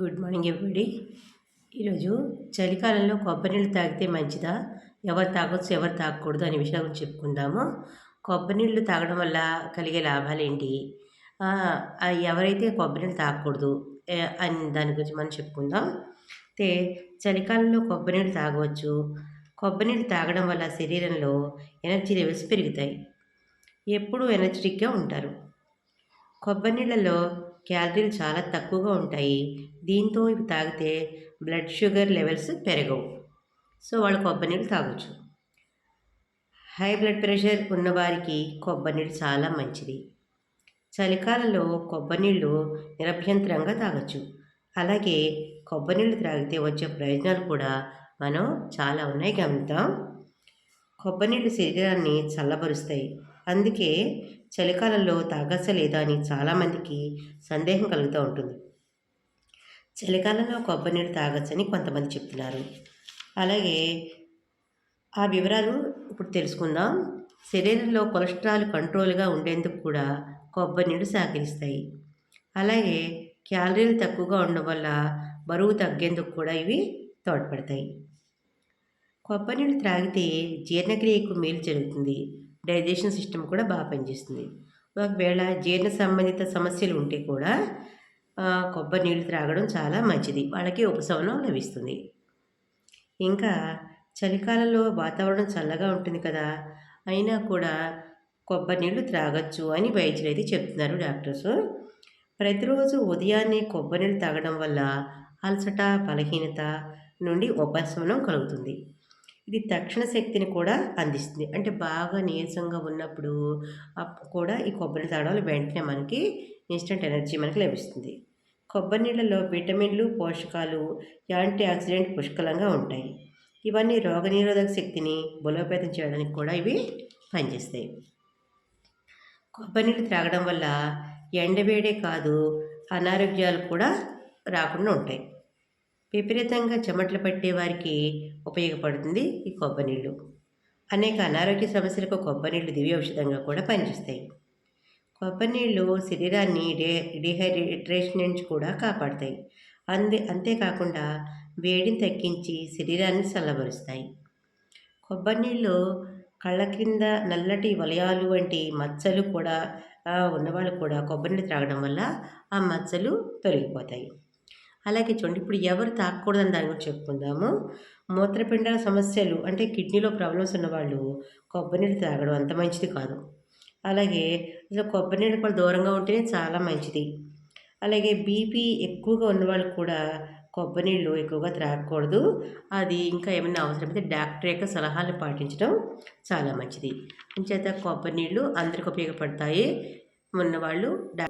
Good morning everybody. ఈరోజు చలికాలంలో కొబ్బరి నీళ్ళు తాగితే మంచిదా? ఎవరు తాగొచ్చు ఎవరు తాగకూడదు అనే విషయం గురించి చెప్పుకుందాము. కొబ్బరి నీళ్ళు తాగడం వల్ల కలిగే లాభాలు ఏంటి ఎవరైతే కొబ్బరి నీళ్ళు తాగకూడదు అని దాని గురించి మనం చెప్పుకుందాం. అయితే చలికాలంలో కొబ్బరి నీళ్ళు తాగవచ్చు. కొబ్బరి నీళ్ళు తాగడం వల్ల శరీరంలో ఎనర్జీ లెవెల్స్ పెరుగుతాయి. ఎప్పుడూ ఎనర్జెటిక్గా ఉంటారు. కొబ్బరి నీళ్ళలో క్యాలరీలు చాలా తక్కువగా ఉంటాయి. దీంతో ఇవి తాగితే బ్లడ్ షుగర్ లెవెల్స్ పెరగవు. సో వాళ్ళు కొబ్బరి నీళ్ళు తాగొచ్చు. హై బ్లడ్ ప్రెషర్ ఉన్నవారికి కొబ్బరి నీళ్ళు చాలా మంచిది. చలికాలంలో కొబ్బరి నీళ్ళు నిరభ్యంతరంగా తాగొచ్చు. అలాగే కొబ్బరి నీళ్ళు త్రాగితే వచ్చే ప్రయోజనాలు కూడా మనం చాలా ఉన్నాయి. గమనిద్దాం. కొబ్బరి నీళ్ళు శరీరాన్ని చల్లబరుస్తాయి. అందుకే చలికాలంలో తాగచ్చ లేదా అని చాలామందికి సందేహం కలుగుతూ ఉంటుంది. చలికాలంలో కొబ్బరి నీళ్ళు తాగచ్చని కొంతమంది చెప్తున్నారు. అలాగే ఆ వివరాలు ఇప్పుడు తెలుసుకుందాం. శరీరంలో కొలెస్ట్రాల్ కంట్రోల్గా ఉండేందుకు కూడా కొబ్బరి నీళ్ళు సహకరిస్తాయి. అలాగే క్యాలరీలు తక్కువగా ఉండడం వల్ల బరువు తగ్గేందుకు కూడా ఇవి తోడ్పడతాయి. కొబ్బరి నీళ్ళు త్రాగితే జీర్ణక్రియకు మేలు జరుగుతుంది. డైజెషన్ సిస్టమ్ కూడా బాగా పనిచేస్తుంది. ఒకవేళ జీర్ణ సంబంధిత సమస్యలు ఉంటే కూడా కొబ్బరి నీళ్ళు త్రాగడం చాలా మంచిది. వాళ్ళకి ఉపశమనం లభిస్తుంది. ఇంకా చలికాలంలో వాతావరణం చల్లగా ఉంటుంది కదా అయినా కూడా కొబ్బరి నీళ్ళు త్రాగచ్చు అని వైద్యులు అయితే చెప్తున్నారు డాక్టర్స్. ప్రతిరోజు ఉదయాన్నే కొబ్బరి నీళ్ళు తాగడం వల్ల అలసట బలహీనత నుండి ఉపశమనం కలుగుతుంది. ఇది తక్షణ శక్తిని కూడా అందిస్తుంది. అంటే బాగా నీరసంగా ఉన్నప్పుడు కూడా ఈ కొబ్బరి తాగడం వెంటనే మనకి ఇన్స్టెంట్ ఎనర్జీ మనకి లభిస్తుంది. కొబ్బరి నీళ్ళలో విటమిన్లు పోషకాలు యాంటీ ఆక్సిడెంట్ పుష్కలంగా ఉంటాయి. ఇవన్నీ రోగనిరోధక శక్తిని బలోపేతం చేయడానికి కూడా ఇవి పనిచేస్తాయి. కొబ్బరి నీళ్ళు త్రాగడం వల్ల ఎండవేడే కాదు అనారోగ్యాలు కూడా రాకుండా ఉంటాయి. విపరీతంగా చెమటలు పట్టే వారికి ఉపయోగపడుతుంది ఈ కొబ్బరి నీళ్ళు. అనేక అనారోగ్య సమస్యలకు కొబ్బరి నీళ్ళు దివ్య ఔషధంగా కూడా పనిచేస్తాయి. కొబ్బరి నీళ్ళు శరీరాన్ని డే డిహైడ్రేషన్ నుంచి కూడా కాపాడతాయి. అందే అంతేకాకుండా వేడిని తగ్గించి శరీరాన్ని చల్లబరుస్తాయి. కొబ్బరి నీళ్ళు కళ్ళ క్రింద నల్లటి వలయాలు వంటి మచ్చలు కూడా ఉన్నవాళ్ళు కూడా కొబ్బరి నీళ్ళు త్రాగడం వల్ల ఆ మచ్చలు తొలగిపోతాయి. అలాగే చూడండి ఇప్పుడు ఎవరు తాగకూడదని దాని గురించి చెప్పుకుందాము. మూత్రపిండాల సమస్యలు అంటే కిడ్నీలో ప్రాబ్లమ్స్ ఉన్నవాళ్ళు కొబ్బరి నీళ్ళు తాగడం అంత మంచిది కాదు. అలాగే అసలు కొబ్బరి నీళ్ళు కూడా దూరంగా ఉంటేనే చాలా మంచిది. అలాగే బీపీ ఎక్కువగా ఉన్నవాళ్ళు కూడా కొబ్బరి నీళ్ళు ఎక్కువగా త్రాగకూడదు అది ఇంకా ఏమైనా అవసరమైతే డాక్టర్ యొక్క సలహాలు పాటించడం చాలా మంచిది. ఇంచేత కొబ్బరి నీళ్ళు అందరికి ఉపయోగపడతాయి. ఉన్నవాళ్ళు డా